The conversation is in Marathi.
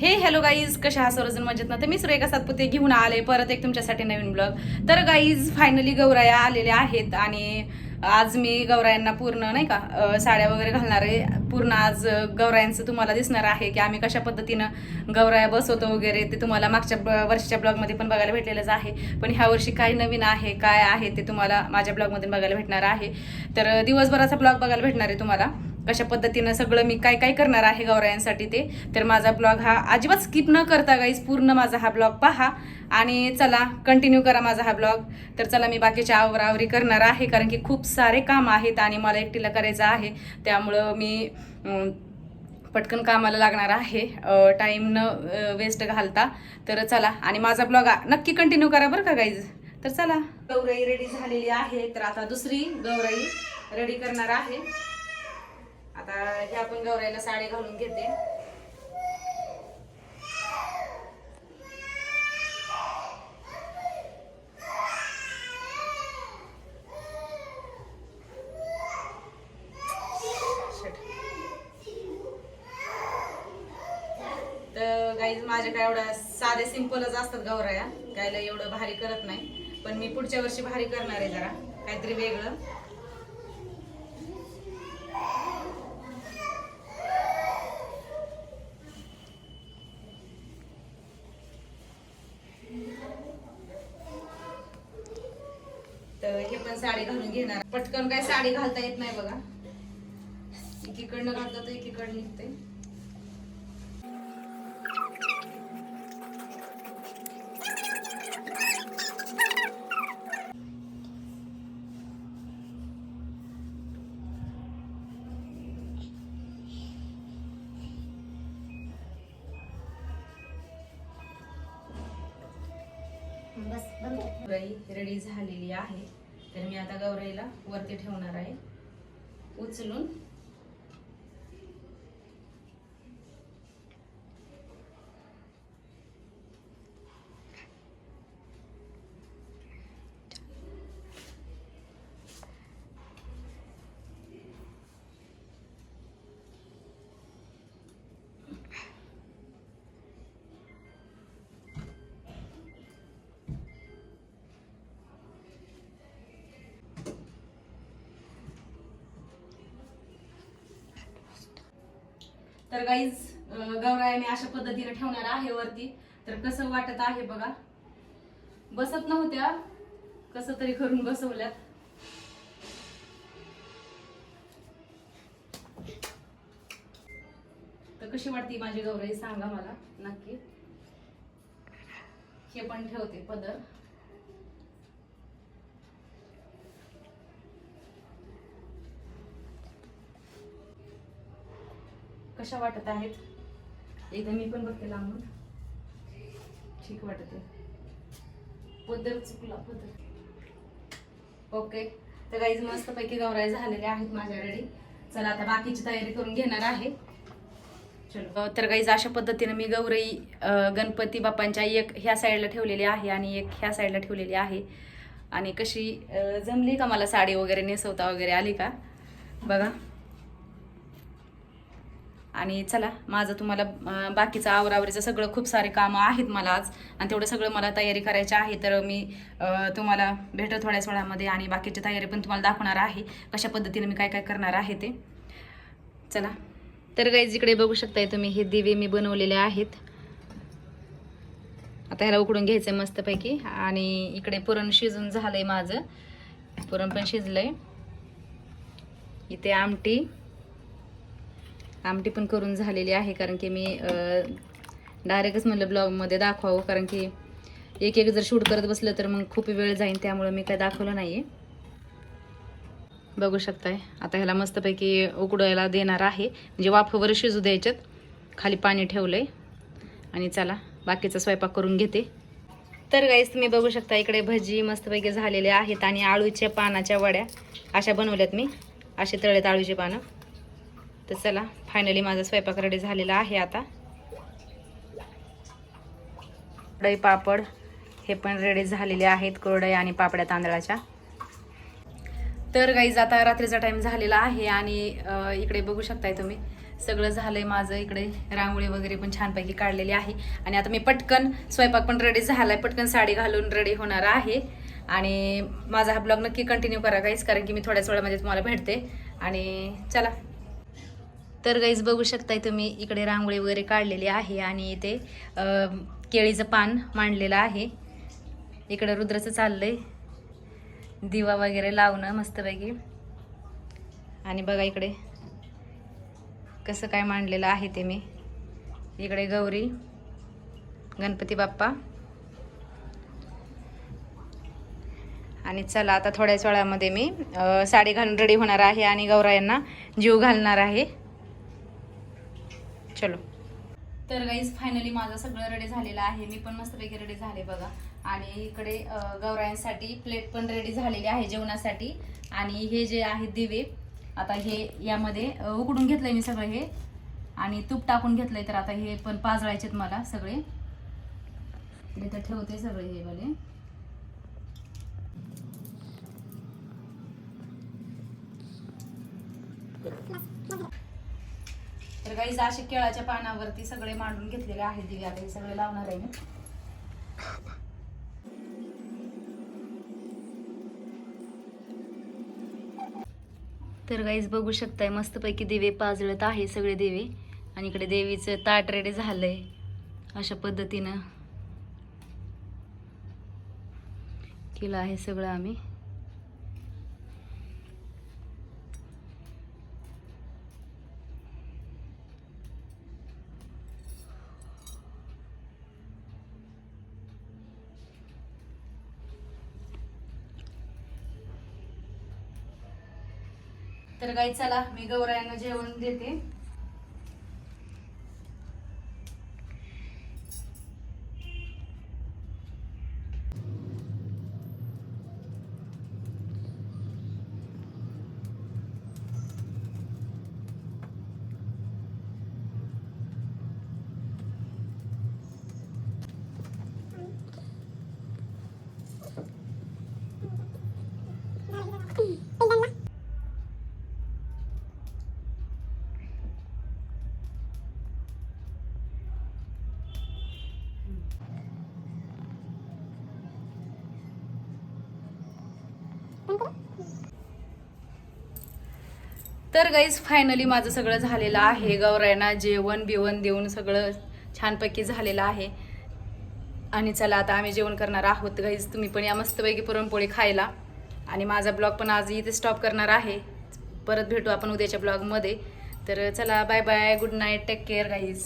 हे हॅलो गाईज कशा हा सर्वजण? मजेत ना? तर मी सुरेखा सातपुते घेऊन आले परत एक तुमच्यासाठी नवीन ब्लॉग तर गाईज फायनली गौराया आलेल्या आहेत आणि आज मी गौरायांना पूर्ण नाही का साड्या वगैरे घालणार आहे. पूर्ण आज गौरायांचं तुम्हाला दिसणार आहे की आम्ही कशा पद्धतीनं गौराया बसवतो वगैरे ते तुम्हाला मागच्या वर्षीच्या ब्लॉगमध्ये पण बघायला भेटलेलंच आहे. पण ह्या वर्षी काय नवीन आहे काय आहे ते तुम्हाला माझ्या ब्लॉगमध्ये बघायला भेटणार आहे. तर दिवसभराचा ब्लॉग बघायला भेटणार आहे तुम्हाला. कशा पद्धतीनं सगळं मी काय काय करणार आहे गौरायांसाठी ते? तर माझा ब्लॉग हा अजिबात स्किप न करता गाईज पूर्ण माझा हा ब्लॉग पहा. आणि चला कंटिन्यू करा माझा हा ब्लॉग तर चला मी बाकीच्या आवरावरी करणार आहे कारण की खूप सारे काम आहेत आणि मला एकटीला करायचं आहे. त्यामुळं मी पटकन कामाला लागणार आहे. टाईम न वेस्ट घालता. तर चला आणि माझा ब्लॉग नक्की कंटिन्यू करा बरं का गाईज तर चला. गौराई रेडी झालेली आहे. तर आता दुसरी गौराई रेडी करणार आहे. आता ह्या पण गौराईला साडी घालून घेते. तर गाईज माझ्या काय एवढ्या साधे सिंपलच असतात गौराया गायला एवढं भारी करत नाही. पण मी पुढच्या वर्षी भारी करणार आहे जरा. काहीतरी वेगळं तर हे पण साडी घालून घेणार. पटकन काय साडी घालता येत नाही बघा. एकीकडनं घातलं तर एकीकडं निघते. रेडी झालेली आहे. तर मी आता गौराईला वरती ठेवणार आहे. उचलून तर गाईज गौराया मी अशा पद्धतीने ठेवणार आहे वरती. तर कसं वाटत आहे बघा. बसत नव्हत्या. कसं तरी करून बसवल्यात. तर कशी वाटते माझी गौराई सांगा मला नक्की. हे पण ठेवते पदर. कशा वाटत आहेत? एकदा मी पण बघते लांबून. ठीक वाटत आहे पदर चुकला पदर. ओके तर गाईज मस्त पैकी गौराई झालेले आहेत माझ्या रेडी चला आता बाकीची तयारी करून घेणार आहे. चलो. तर गाईज अशा पद्धतीनं मी गौरई गणपती बाप्पांच्या एक ह्या साईडला ठेवलेली आहे आणि एक ह्या साईडला ठेवलेली आहे. आणि कशी जमली का मला साडी वगैरे नेसवता वगैरे आली का? बघा. आणि चला माझं तुम्हाला बाकीचं आवरावरीचं सगळं खूप सारे कामं आहेत मला आज. आणि तेवढं सगळं मला तयारी करायची आहे तर मी तुम्हाला भेटत थोड्याच वेळामध्ये आणि बाकीची तयारी पण तुम्हाला दाखवणार आहे कशा पद्धतीने मी काय काय करणार आहे ते. चला. तर गाईज जिकडे बघू शकताय तुम्ही हे दिवे मी बनवलेले आहेत. आता ह्याला उकडून घ्यायचं आहे मस्तपैकी. आणि इकडे पुरण शिजून झालंय माझं. पुरण पण शिजलंय. इथे आमटी आमटी पण करून झालेली आहे कारण की मी डायरेक्टच म्हणलं ब्लॉगमध्ये दाखवावं कारण की एक एक जर शूट करत बसलं तर मग खूप वेळ जाईल त्यामुळे मी काय दाखवलं नाही आहे बघू शकताय. आता ह्याला मस्तपैकी उकडायला देणार आहे. म्हणजे वाफवर शिजू द्यायच्यात. खाली पाणी ठेवलंय. आणि चला बाकीचा स्वयंपाक करून घेते. तर गाईस तुम्ही बघू शकता इकडे भजी मस्तपैकी झालेले आहेत आणि आळूच्या पानाच्या वड्या अशा बनवल्यात मी. असे तळेत आळूची पानं. तर चला फायनली माझा स्वयंपाक रेडी झालेला आहे आता. कढई पापड हे पण रेडी झालेले आहेत कोरडई आणि पापड्या तांदळाच्या. तर गाईज आता रात्रीचा टाईम झालेला आहे आणि इकडे बघू शकताय तुम्ही सगळं झालंय माझं इकडे. रांगोळी वगैरे पण छानपैकी काढलेली आहे. आणि आता मी पटकन स्वयंपाक पण रेडी झालाय पटकन साडी घालून रेडी होणार आहे. आणि माझा हा ब्लॉग नक्की कंटिन्यू करा काहीच कारण की मी थोड्याच वेळामध्ये तुम्हाला भेटते. आणि चला. तर गाईज बघू शकताय तुम्ही इकडे रांगोळी वगैरे काढलेली आहे आणि इथे केळीचं पान मांडलेलं आहे. इकडं रुद्राचं चाललंय. दिवा वगैरे लावणं मस्तपैकी. आणि बघा इकडे कसं काय मांडलेलं आहे ते मी. इकडे गौरी गणपती बाप्पा. आणि चला आता थोड्याच वेळामध्ये मी साडी घालून रेडी होणार आहे आणि गौरायांना जीव घालणार आहे. चलो. तर गाईज फायनली माझं सगळं रेडी झालेलं आहे. मी पण मस्तपैकी रेडी झाले बघा. आणि इकडे गौरायांसाठी प्लेट पण रेडी झालेली आहे जेवणासाठी. आणि हे जे आहे दिवे आता हे यामध्ये उकडून घेतलंय मी सगळं हे. आणि तूप टाकून घेतलंय तर आता हे पण पाजळायचेत मला सगळे. इथे ठेवते सगळे हे वाले. तर काही असे केळाच्या पानावरती सगळे मांडून घेतलेले आहेत दिवे. आता हे सगळे लावणार आहे मी. तर गाईज बघू शकताय मस्तपैकी दिवे पाजळत आहे सगळे दिवे. आणि इकडे देवीचं ताट रेडी झालंय अशा पद्धतीनं. केलं आहे सगळं आम्ही. तर गाई चला मी गौरायांना जेवण देते. तर गाईज फायनली माझं सगळं झालेलं आहे. गौरायना जेवण बिवण देऊन सगळं छानपैकी झालेलं आहे. आणि चला आता आम्ही जेवण करणार आहोत. गाईज तुम्ही पण या मस्तपैकी पुरणपोळी खायला. आणि माझा ब्लॉग पण आज इथे स्टॉप करणार आहे. परत भेटू आपण उद्याच्या ब्लॉगमध्ये. तर चला bye bye good night take care guys